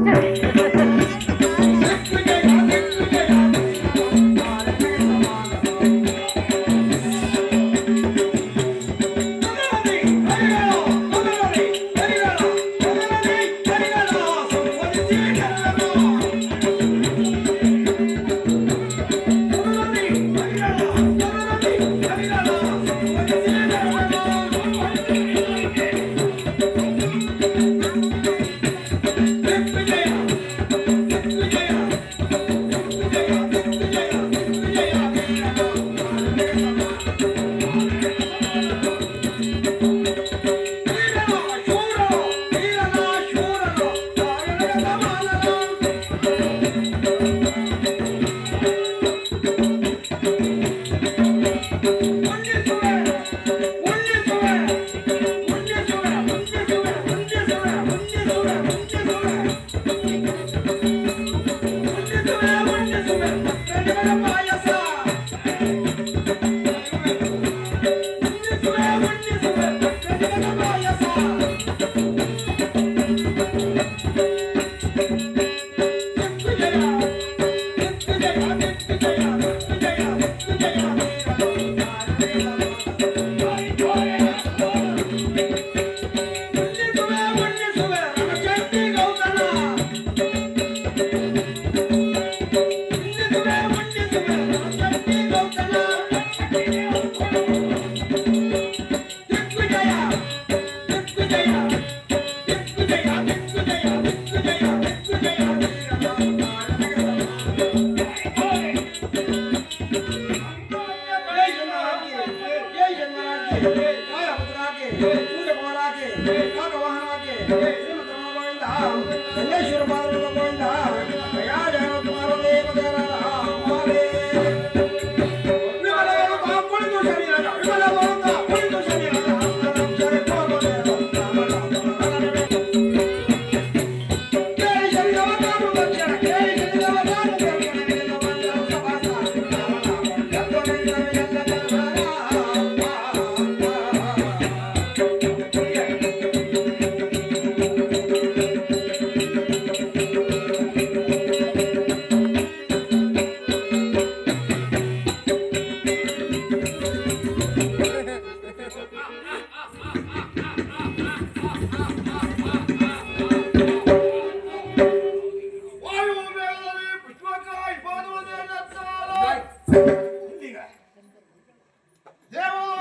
Não. Thank you.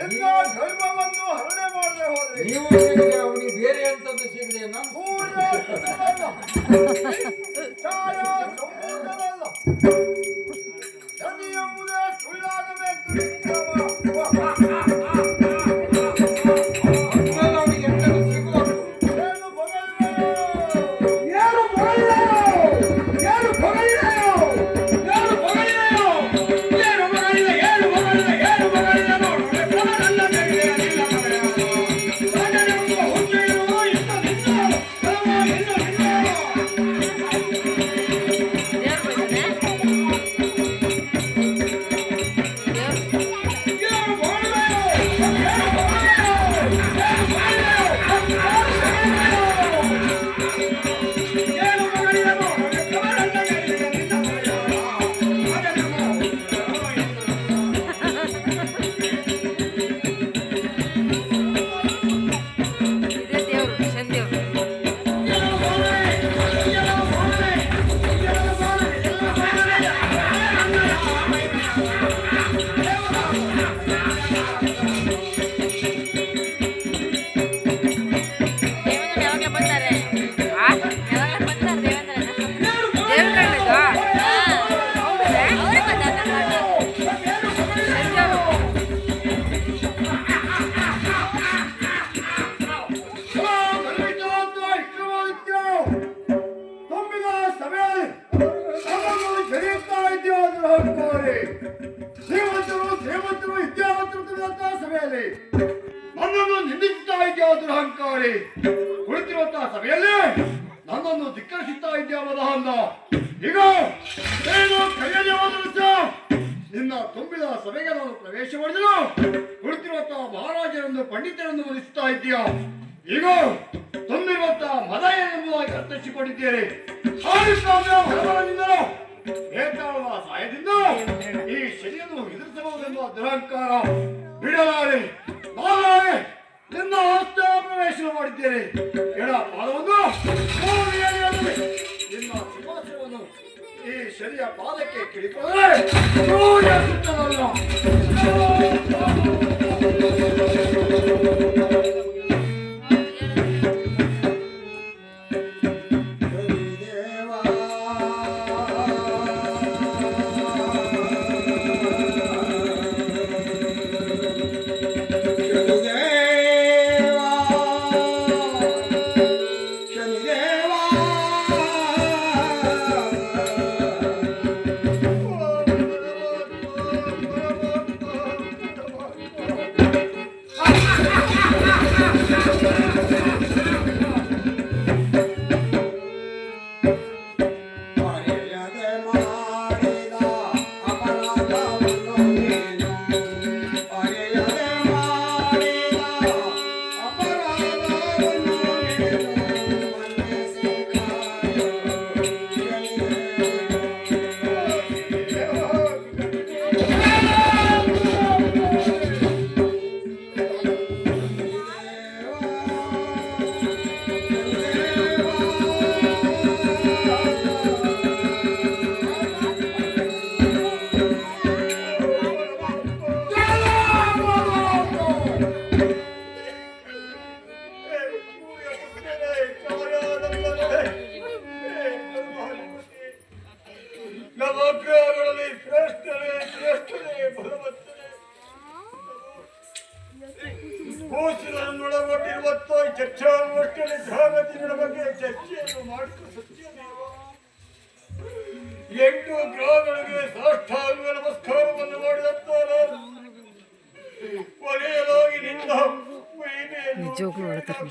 ಎಲ್ಲ ಧರ್ಮವನ್ನು ಹರಣೆ ಮಾಡದೆ ಹೋದ್ರೆ ನೀವು ಸಿಗದೆ ಅವನಿಗೆ ಬೇರೆ ಎಂತದ್ದು ಸಿಗದೆ ನಾನು ಪೂರ್ಣ ಸುಖವಲ್ಲ. ವಿಚಾರ ಸಂಪೂರ್ಣವಲ್ಲ. ಸುಳ್ಳಾಗಬೇಕು ದುರಹಂಕಾರಿ ಕುಳಿತಿರುವಂತಹ ಸಭೆಯಲ್ಲಿ ನನ್ನನ್ನು ಧಿಕ್ಕರಿಸುತ್ತಾ ಇದೆಯಾ ಮದಹಂದ ಈಗ ನಿನ್ನ ತುಂಬಿದ ಸಭೆಗೆ ನಾನು ಪ್ರವೇಶ ಮಾಡಿದನು ಕುಳಿತಿರುವಂತಹ ಮಹಾರಾಜರನ್ನು ಪಂಡಿತರನ್ನು ಮನಿಸುತ್ತಾ ಇದ್ದೀಯಾ. ಈಗ ತುಂಬಿರುವಂತಹ ಮದ ಏನೆಂಬುದಾಗಿ ಅರ್ಥೈಸಿಕೊಂಡಿದ್ದೇನೆ ಸಹಾಯದಿಂದ ಈ ಶನಿಯನ್ನು ಎದುರಿಸಬಹುದೆಂಬ ದುರಹಂಕಾರ ಬಿಡಲಾರೆ. ನಿನ್ನ ಹಸ್ತ ಪ್ರವೇಶ ಮಾಡಿದ್ದೇನೆ. ಎಡ ಪಾದವನ್ನು ನಿನ್ನ ಸಿಂಹಾಸನವನ್ನು ಈ ಶನಿಯ ಪಾದಕ್ಕೆ ಕಿಡಿಕೊಂಡರೆ ಸೂರ್ಯ ನವಗ್ರಹಗಳಲ್ಲಿ ಶ್ರೇಷ್ಠನೇ ಶ್ರೇಷ್ಠನೇ ಗ್ರಹಗತಿಗಳ ಬಗ್ಗೆ ಚರ್ಚೆಯನ್ನು ಮಾಡಿದ ಸತ್ಯದೇವ ಎಂಟು ಗ್ರಹಗಳಿಗೆ ಸಾಷ್ಟಾಂಗ ನಮಸ್ಕಾರವನ್ನು ಕೊನೆಯದಾಗಿ ನಿನ್ನ ನಿಜವಾಗ್ಲೂ ಅಳ್ತಾರೆ.